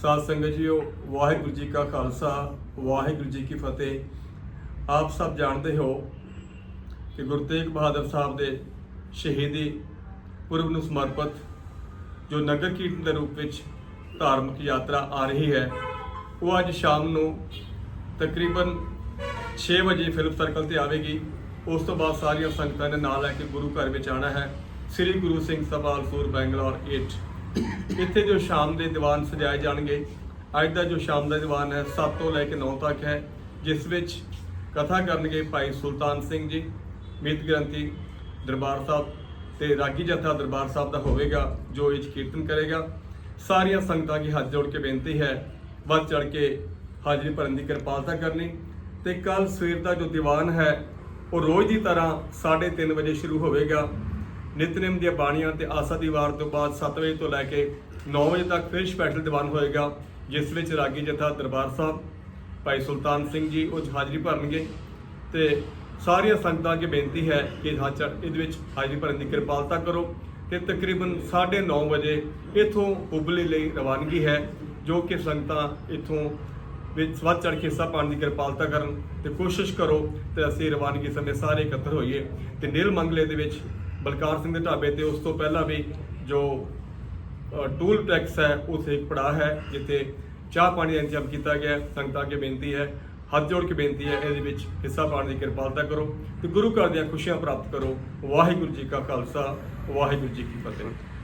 ਸਾਧ ਸੰਗਤ ਜੀਓ, ਵਾਹਿਗੁਰੂ ਜੀ ਕਾ ਖਾਲਸਾ, ਵਾਹਿਗੁਰੂ ਜੀ ਕੀ ਫਤਿਹ। ਆਪ ਸਭ ਜਾਣਦੇ ਹੋ ਕਿ ਗੁਰੂ ਤੇਗ ਬਹਾਦਰ ਸਾਹਿਬ ਦੇ ਸ਼ਹੀਦੀ ਪੁਰਬ ਨੂੰ ਸਮਰਪਿਤ ਜੋ ਨਗਰ ਕੀਰਤਨ ਦੇ ਰੂਪ ਵਿੱਚ ਧਾਰਮਿਕ ਯਾਤਰਾ ਆ ਰਹੀ ਹੈ, ਉਹ ਅੱਜ ਸ਼ਾਮ ਨੂੰ ਤਕਰੀਬਨ 6 ਵਜੇ ਫਿਲਮ ਸਰਕਲ ਤੇ ਆਵੇਗੀ। ਉਸ ਤੋਂ ਬਾਅਦ ਸਾਰੀਆਂ ਸੰਗਤਾਂ ਨੇ ਨਾਲ ਲੈ ਕੇ ਗੁਰੂ ਘਰ ਵਿੱਚ ਆਣਾ ਹੈ। ਸ੍ਰੀ ਗੁਰੂ ਸਿੰਘ ਸਭਾ, ਹਲਸੂਰ, ਬੈਂਗਲੌਰ 8 ਇੱਥੇ ਜੋ ਸ਼ਾਮ ਦੇ ਦੀਵਾਨ ਸਜਾਏ ਜਾਣਗੇ, ਅੱਜ ਦਾ ਜੋ ਸ਼ਾਮ ਦਾ ਦੀਵਾਨ ਹੈ 7 ਤੋਂ ਲੈ ਕੇ 9 ਤੱਕ ਹੈ, ਜਿਸ ਵਿੱਚ ਕਥਾ ਕਰਨਗੇ ਭਾਈ ਸੁਲਤਾਨ ਸਿੰਘ ਜੀ ਮੀਤ ਗ੍ਰੰਥੀ ਦਰਬਾਰ ਸਾਹਿਬ ਤੇ ਰਾਗੀ ਜਥਾ ਦਰਬਾਰ ਸਾਹਿਬ ਦਾ ਹੋਵੇਗਾ, ਜੋ ਇਹ ਕੀਰਤਨ ਕਰੇਗਾ। ਸਾਰੀਆਂ ਸੰਗਤਾਂ ਦੀ ਹੱਥ ਜੋੜ ਕੇ ਬੇਨਤੀ ਹੈ, ਵੱਧ ਚੜ ਕੇ ਹਾਜ਼ਰੀ ਭਰਨ ਦੀ ਕਿਰਪਾਲਤਾ ਕਰਨੀ। ਤੇ ਕੱਲ ਸਵੇਰ ਦਾ ਜੋ ਦੀਵਾਨ ਹੈ, ਉਹ ਰੋਜ਼ ਦੀ ਤਰ੍ਹਾਂ 3:30 ਵਜੇ ਸ਼ੁਰੂ ਹੋਵੇਗਾ। ਨਿਤਨੇਮ ਦੀਆਂ ਬਾਣੀਆਂ ਤੇ ਆਸਾ ਦੀ ਵਾਰ ਤੋਂ ਬਾਅਦ 7 ਵਜੇ ਤੋਂ ਲੈ ਕੇ 9 ਵਜੇ ਤੱਕ ਫਿਰ ਸਪੈਸ਼ਲ ਦੀਵਾਨ ਹੋਏਗਾ, ਜਿਸ ਵਿੱਚ ਰਾਗੀ ਜਥਾ ਦਰਬਾਰ ਸਾਹਿਬ, ਭਾਈ ਸੁਲਤਾਨ ਸਿੰਘ ਜੀ ਉਹ 'ਚ ਹਾਜ਼ਰੀ ਭਰਨਗੇ ਤੇ ਸਾਰੀਆਂ ਸੰਗਤਾਂ ਅੱਗੇ ਬੇਨਤੀ ਹੈ ਕਿ ਹਾਜ਼ਰ ਇਹਦੇ ਵਿੱਚ ਹਾਜ਼ਰੀ ਭਰਨ ਦੀ ਕਿਰਪਾਲਤਾ ਕਰੋ ਤੇ ਤਕਰੀਬਨ 9:30 ਵਜੇ ਇਥੋਂ ਹੁਬਲੀ ਲਈ ਰਵਾਨਗੀ ਹੈ, ਜੋ ਕਿ ਸੰਗਤਾਂ ਇਥੋਂ ਵਿੱਚ ਵੱਧ ਚੜ੍ਹ ਕੇ ਹਿੱਸਾ ਪਾਉਣ ਦੀ ਕਿਰਪਾਲਤਾ ਕਰਨ ਤੇ ਕੋਸ਼ਿਸ਼ ਕਰੋ ਤੇ ਅਸੀਂ ਰਵਾਨਗੀ ਸਮੇਂ ਸਾਰੇ ਇਕੱਤਰ ਹੋਈਏ ਤੇ ਨੀਲ ਮੰਗਲੇ ਦੇ ਵਿੱਚ ਬਲਕਾਰ ਸਿੰਘ ਦੇ ਢਾਬੇ ਤੇ ਉਸ ਤੋਂ ਪਹਿਲਾਂ ਵੀ ਜੋ ਟੂਲ ਟੈਕਸ ਹੈ, ਉੱਥੇ ਇੱਕ ਪੜਾਅ ਹੈ, ਜਿੱਥੇ ਚਾਹ ਪਾਣੀ ਦਾ ਇੰਤਜ਼ਾਮ ਕੀਤਾ ਗਿਆ ਸੰਗਤਾਂ ਅੱਗੇ ਬੇਨਤੀ ਹੈ, ਹੱਥ ਜੋੜ ਕੇ ਬੇਨਤੀ ਹੈ, ਇਹਦੇ ਵਿੱਚ ਹਿੱਸਾ ਪਾਉਣ ਦੀ ਕਿਰਪਾਲਤਾ ਕਰੋ ਤੇ ਗੁਰੂ ਘਰ ਦੀਆਂ ਖੁਸ਼ੀਆਂ ਪ੍ਰਾਪਤ ਕਰੋ। ਵਾਹਿਗੁਰੂ ਜੀ ਕਾ ਖਾਲਸਾ, ਵਾਹਿਗੁਰੂ ਜੀ ਕੀ ਫਤਿਹ।